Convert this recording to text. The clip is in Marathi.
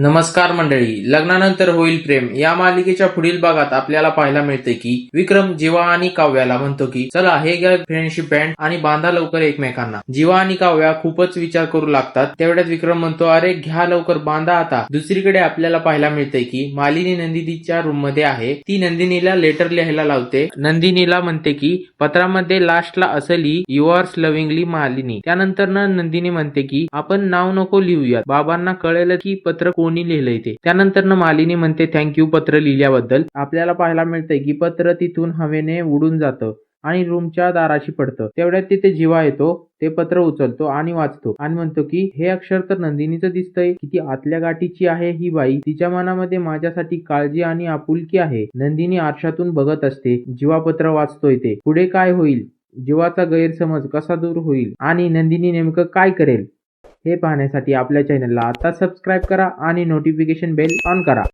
नमस्कार मंडळी लग्नानंतर होईल प्रेम. या मालिकेच्या पुढील भागात आपल्याला पाहायला मिळते की विक्रम जीवा आणि काव्याला म्हणतो की चला हे घ्या फ्रेंडशिप बँड आणि बांधा लवकर एकमेकांना. जीवा आणि काव्या खूपच विचार करू लागतात. तेवढ्यात विक्रम म्हणतो अरे घ्या लवकर बांधा आता. दुसरीकडे आपल्याला पाहायला मिळते की मालिनी नंदिनीच्या रूममध्ये आहे. ती नंदिनीला लेटर लिहायला लावते. नंदिनीला म्हणते की पत्रामध्ये लास्टला असली लिही यू आर लव्हिंगली मालिनी. त्यानंतर नंदिनी म्हणते की आपण नाव नको लिहूयात. बाबांना कळेल की पत्र कोण लिहिलंय ते. त्यानंतर मालिनी म्हणते थँक्यू पत्र लिहिल्याबद्दल. आपल्याला पाहायला मिळतंय की पत्र तिथून हवेने उडून जातं आणि रूमच्या दाराशी पडतं. तेवढ्यात तिथे जीवा येतो ते पत्र उचलतो आणि वाचतो. आणि म्हणतो की हे अक्षर तर नंदिनीचं दिसतंय. किती आतल्या गाठीची आहे ही बाई. तिच्या मनामध्ये माझ्यासाठी काळजी आणि आपुलकी आहे. नंदिनी आरशातून बघत असते. जीवा पत्र वाचतोय ते. पुढे काय होईल? जीवाचा गैरसमज कसा दूर होईल? आणि नंदिनी नेमकं काय करेल? हे पाहण्यासाठी आपल्या चॅनलला आता सबस्क्राईब करा आणि नोटिफिकेशन बेल ऑन करा.